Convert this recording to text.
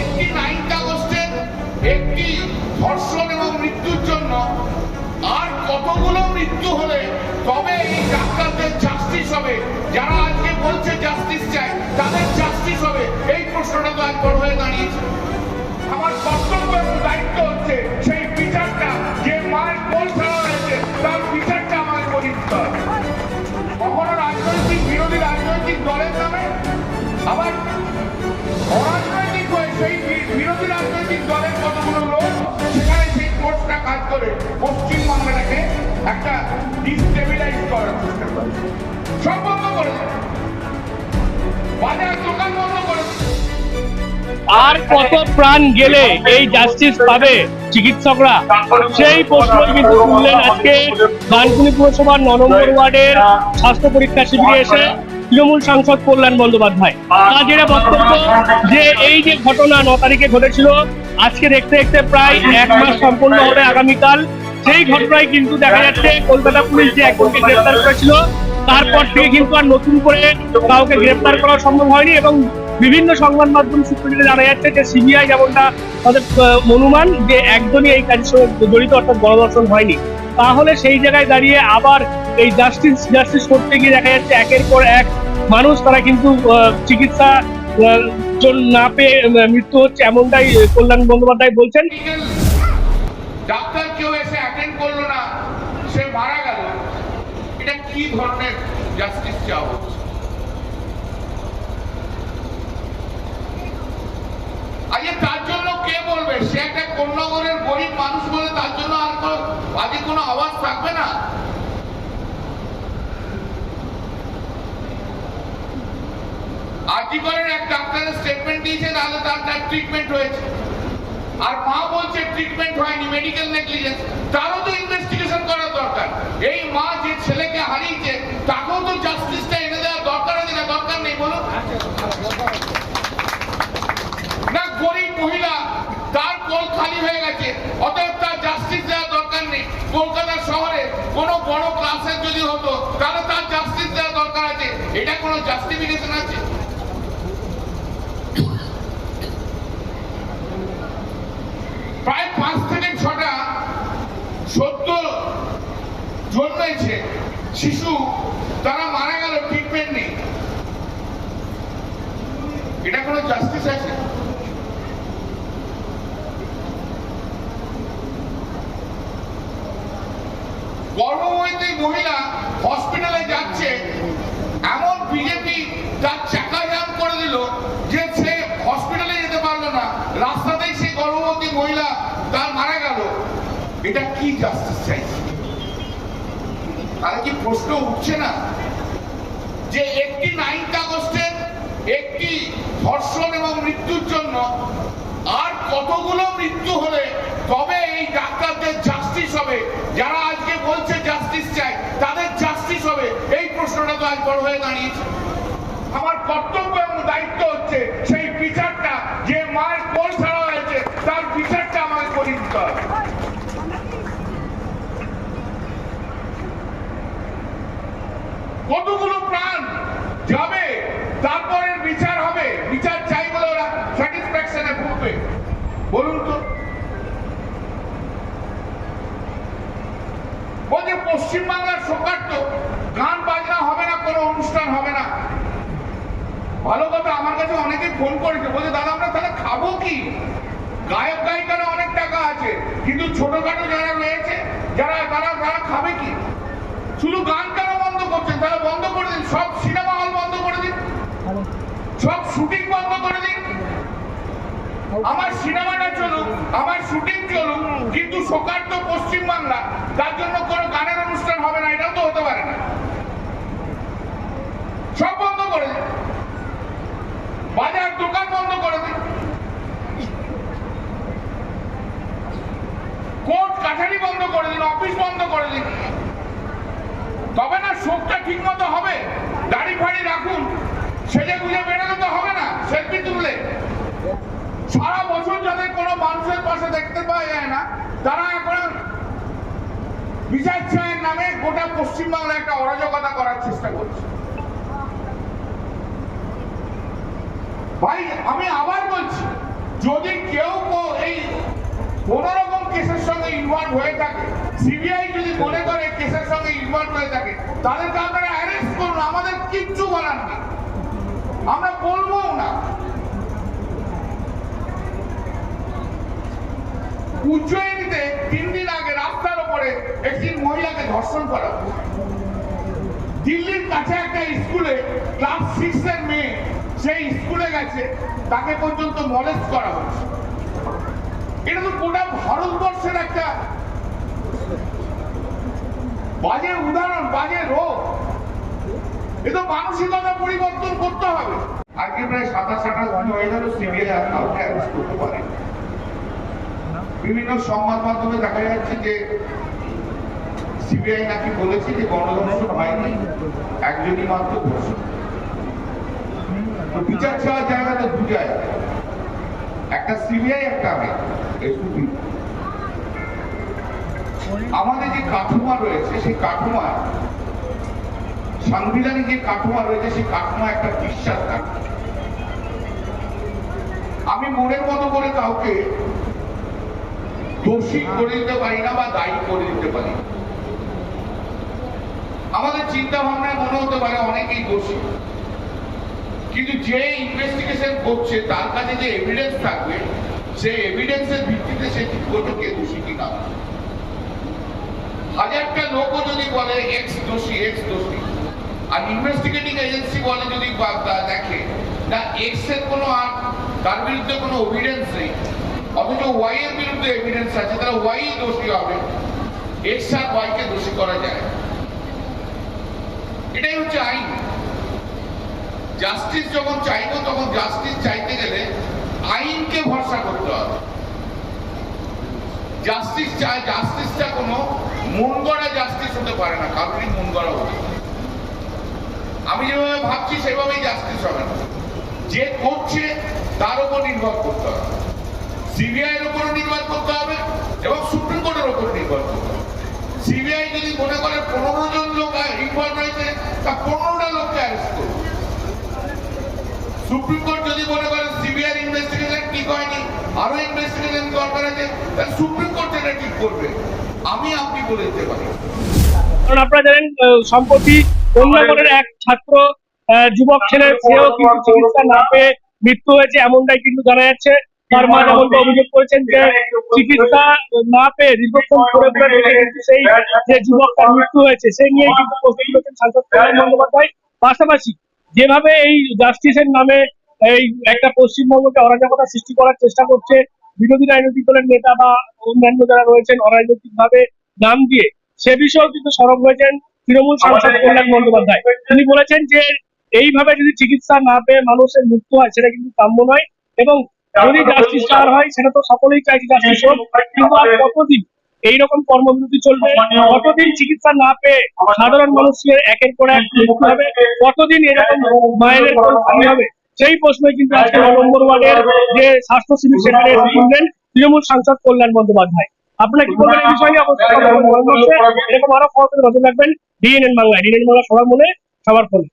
Eighteen ninth আগস্টের একটি ধর্ষণ এবং মৃত্যুর জন্য আর কতগুলো মৃত্যু হলে তবে এই ডাক্তারদের জাস্টিস হবে? যারা আজকে বলছে জাস্টিস চাই তাদের জাস্টিস হবে? এই প্রশ্নটা তো একবার হয়ে দাঁড়িয়েছে। আর কত প্রাণ গেলে এই জাস্টিস পাবে চিকিৎসকরা? সেই প্রশ্ন কিন্তু তুললেন আজকে ডানকুনি পুরসভার ন নম্বর ওয়ার্ডের স্বাস্থ্য পরীক্ষা শিবিরে এসে তৃণমূল সাংসদ কল্যাণ বন্দ্যোপাধ্যায়। তার যেটা বক্তব্য যে এই যে ঘটনা ন তারিখে ঘটেছিল, আজকে দেখতে দেখতে প্রায় এক মাস সম্পূর্ণ হবে আগামীকাল। সেই ঘটনায় কিন্তু দেখা যাচ্ছে কলকাতা পুলিশ যে একজনকে গ্রেপ্তার করেছিল তারপর থেকে কিন্তু আর নতুন করে কাউকে গ্রেপ্তার করা সম্ভব হয়নি এবং বিভিন্ন সংবাদ মাধ্যম সূত্র যেটা জানা যাচ্ছে যে সিবিআই যেমনটা তাদের অনুমান যে একজনই এই কাজের সঙ্গে জড়িত অর্থাৎ গণধর্ষণ হয়নি। তাহলে সেই জায়গায় দাঁড়িয়ে আবার এই জাস্টিস জাস্টিস করতে গিয়ে দেখা যাচ্ছে একের পর এক মানুষ তারা কিন্তু চিকিৎসা না পেয়ে মৃত্যু হচ্ছে এমনটাই কল্যাণ বন্দ্যোপাধ্যায় বলছেন। ডাক্তার কেউ এসে অ্যাটেন্ড করল না সে মারা গেল এটা কি ধরনের জাস্টিস চাওয়া হচ্ছে আজকে তার জন্য কে বলবে সে একটা কন্যাগরের গরিব মানুষ বলে তার জন্য আর কোনো- আজকে কোনো আওয়াজ থাকবে না? আর্টিকলের এক ডাক্তারের স্টেটমেন্ট দিয়েছে, তাহলে তার তার ট্রিটমেন্ট হয়েছে। আর মা বলছে ট্রিটমেন্ট হয়নি মেডিকেল নেগলিজেন্স তারও তো ইনভেস্টিগেশন করা দরকার। এই মা যে ছেলেকে হারিয়েছে, তাকেও তো জাস্টিসটা এনে দেওয়া দরকার আছে না? দরকার নেই, বলুন না গরিব মহিলা তার কোল খালি হয়ে গেছে অতএব তার জাস্টিস দেওয়া দরকার নেই কলকাতা শহরে কোনো বড় ক্লাসের যদি হতো তাহলে তার জাস্টিস দেওয়া দরকার আছে এটা কোনো জাস্টিফিকেশন আছে? প্রায় পাঁচ থেকে ছটা সদ্য জন্মেছে শিশু, তারা মারা গেল ট্রিটমেন্ট নেই। এটা কোনো জাস্টিস আছে? গর্ভবতী মহিলা হসপিটালে যাচ্ছে বিজেপি তার করে দিল, যে সে হসপিটালে যেতে পারল না, রাস্তাতেই সেই গর্ভবতী মহিলা তার মারা গেল। এটা কি জাস্টিস চাইছে? কি প্রশ্ন উঠছে না? যে একটি নাইনথ আগস্টের একটি ধর্ষণ এবং মৃত্যুর জন্য আর কতগুলো মৃত্যু হলে তবে এই ডাক্তারদের জাস্টিস হবে? যারা আজকে বলছে জাস্টিস চাই বড় হয়ে দাঁড়িয়েছে। আমার কর্তব্য এবং দায়িত্ব হচ্ছে সেই বিচারটা, যে মায়ের কোল ছাড়া হয়েছে, তার বিচারটা আমাকে করে দিতে হবে। কতগুলো প্রাণ যাবে তারপরে বিচার হবে, বিচার চাই বলে ওরা স্যাটিসফ্যাকশনে ভুগবে বলুন তো বলছে পশ্চিমবাংলার তো গান বাজনা হবে না, কোনো অনুষ্ঠান হবে না। ভালো কথা, আমার কাছে অনেকে ফোন করেছে, বলছে, দাদা, আমরা তাহলে খাব কি? গায়ক গায়িকারা অনেক টাকা আছে, কিন্তু ছোটখাটো যারা রয়েছে, যারা, তারা তারা খাবে কি? শুধু গান কেন বন্ধ করছেন? তাহলে বন্ধ করে দিন, সব সিনেমা হল বন্ধ করে দিন। সব শুটিং বন্ধ করে দিন। আমার সিনেমাটা চলুক, আমার শুটিং চলুক, কিন্তু সরকার তো পশ্চিমবাংলা তার জন্য কোনো গানের অনুষ্ঠান হবে না, এটাও তো হতে পারে না। সব বন্ধ করে দিন বাজার, দোকান বন্ধ করে দিন কোর্ট কাছারি বন্ধ করে দিন, অফিস বন্ধ করে দিন। তবে না, শোকটা ঠিক মতো হবে। দাড়ি ফাড়ি রাখুন। সেজে গুজে বেরোলে তো হবে না, সেলফি তুললে। যাদের কোন মানুষের পাশে দেখতে পাওয়া যায় না। তারা এখন বিচার ছায়ের নামে গোটা পশ্চিমবাংলায় একটা অরাজকতা করার চেষ্টা করছে। ভাই, আমি আবার বলছি, যদি কেউ এই কোন রকম কেসের সঙ্গে ইনভলভ হয়ে থাকে সিবিআই যদি মনে করে কেসের সঙ্গে ইনভলভ হয়ে থাকে তাদেরকে আপনারা অ্যারেস্ট করুন, আমাদের কিচ্ছু বলার না আমরা বলব না। উজ্জয়িনীতে তিন দিন আগে রাস্তার ওপরে একটি মহিলাকে ধর্ষণ করা। দিল্লির কাছে একটা স্কুলে ক্লাস সিক্স এর মেয়ে, সেই স্কুলে গেছে, তাকে পর্যন্ত মলেজ করা হয়েছে। এটা তো গোটা ভারতবর্ষের একটা বাজে উদাহরণ, বাজে রোগ। এ তো মানসিকতা পরিবর্তন করতে হবে। আজকে প্রায় সাতাশ আঠাশ হয়ে গেল, সিবিআই আর কাউকে অ্যারেস্ট করতে পারে বিভিন্ন সংবাদ মাধ্যমে দেখা যাচ্ছে যে সিবিআই নাকি বলেছে যে গণধর্ষণ হয়নি, একজনই মাত্র ধর্ষণ। তো বিচার চাওয়ার জায়গা তো জায়গা একটা সিবিআই, একটা আমি এসপি আমাদের যে কাঠামো রয়েছে, সেই কাঠামো, সাংবিধানিক যে কাঠামো রয়েছে, সেই কাঠামো একটা বিশ্বাস আমি মনের মতো করে কাউকে দোষী করে দিতে পারি না বা দায়ী করে দিতে পারি। আমাদের চিন্তা ভাবনায় মনে হতে পারে অনেকেই দোষী। কিন্তু যে ইনভেস্টিগেশন করছে, তার কাছে যে এভিডেন্স থাকবে, সেই এভিডেন্সের ভিত্তিতে সে ঠিক করবে কে দোষী কিনা? হাজারটা লোকও যদি বলে এক্স দোষী এক্স দোষী, আর ইনভেস্টিগেটিং এজেন্সি বলে যদি দেখে, না এক্সের কোনো আর, তার বিরুদ্ধে কোনো এভিডেন্স নেই অথচ ওয়াই এর বিরুদ্ধে এভিডেন্স আছে তাহলে ওয়াই দোষী হবে। এক্স আর ওয়াই কে দোষী করা যায়। এটাই হচ্ছে আইন। জাস্টিস যখন চাইব, তখন জাস্টিস চাইতে গেলে আইনকে ভরসা করতে হবে। জাস্টিস চায় জাস্টিসটা কোনো মন গড়া জাস্টিস হতে পারে না, কারোরই মন গড়া হতে। আমি যেভাবে ভাবছি, সেভাবেই জাস্টিস হবে না। যে করছে, তার উপর নির্ভর করতে হবে। সিবিআই এর উপর নির্ভর করতে হবে এবং সুপ্রিম কোর্টের উপর নির্ভর করতে হবে। সিবিআই যদি মনে করে পনেরো জন লোক ইনভলভ রয়েছে তা পনেরোটা লোককে অ্যারেস্ট করবে সুপ্রিম কোর্ট যদি মনে করে সিবিআই ইনভেস্টিগেশন ঠিক হয়নি, আরও ইনভেস্টিগেশন দরকার আছে, তাহলে সুপ্রিম কোর্ট এটা ঠিক করবে। আমি আপনি বলে দিতে পারি। কারণ আপনারা জানেন সম্প্রতি কন্যাগরের এক ছাত্র যুবক ছেলের সেও কিন্তু চিকিৎসা না পেয়ে মৃত্যু হয়েছে, এমনটাই কিন্তু জানা যাচ্ছে। তার মা যেমনটা অভিযোগ করেছেন যে চিকিৎসা না পেয়ে দীর্ঘক্ষণ সেই যে যুবক তার মৃত্যু হয়েছে সেই নিয়ে কিন্তু প্রশ্ন তুলেছেন সাংসদ কল্যাণ বন্দ্যোপাধ্যায়। পাশাপাশি যেভাবে এই জাস্টিসের নামে এই একটা পশ্চিমবঙ্গকে অরাজকতা সৃষ্টি করার চেষ্টা করছে বিরোধী রাজনৈতিক দলের নেতা বা অন্যান্য যারা রয়েছেন অরাজনৈতিক ভাবে নাম দিয়ে সে বিষয়েও কিন্তু সরব হয়েছেন তৃণমূল সাংসদ কল্যাণ বন্দ্যোপাধ্যায়। তিনি বলেছেন যে এইভাবে যদি চিকিৎসা না পেয়ে মানুষের মৃত্যু হয় সেটা কিন্তু কাম্য নয় এবং যদি জাস্টিস চার হয় সেটা তো সকলেই চাইছে জাস্টিস হোক। কিন্তু আর কতদিন এইরকম কর্মবিরতি চলবে? কতদিন চিকিৎসা না পেয়ে সাধারণ মানুষের একের পর এক হবে? কতদিন এরকম মায়ের খালি হবে? সেই প্রশ্নই কিন্তু আজকে নম্বর ওয়ার্ডের যে স্বাস্থ্য শিবির সেখানে শুনলেন তৃণমূল সাংসদ কল্যাণ বন্দ্যোপাধ্যায়। আপনারা কি বলবেন এই বিষয়ে অবশ্যই এরকম আরও খবর নজর রাখবেন। ডিএনএন বাংলায়। ডিএনএন বাংলা সবার মনে সবার ফোনে।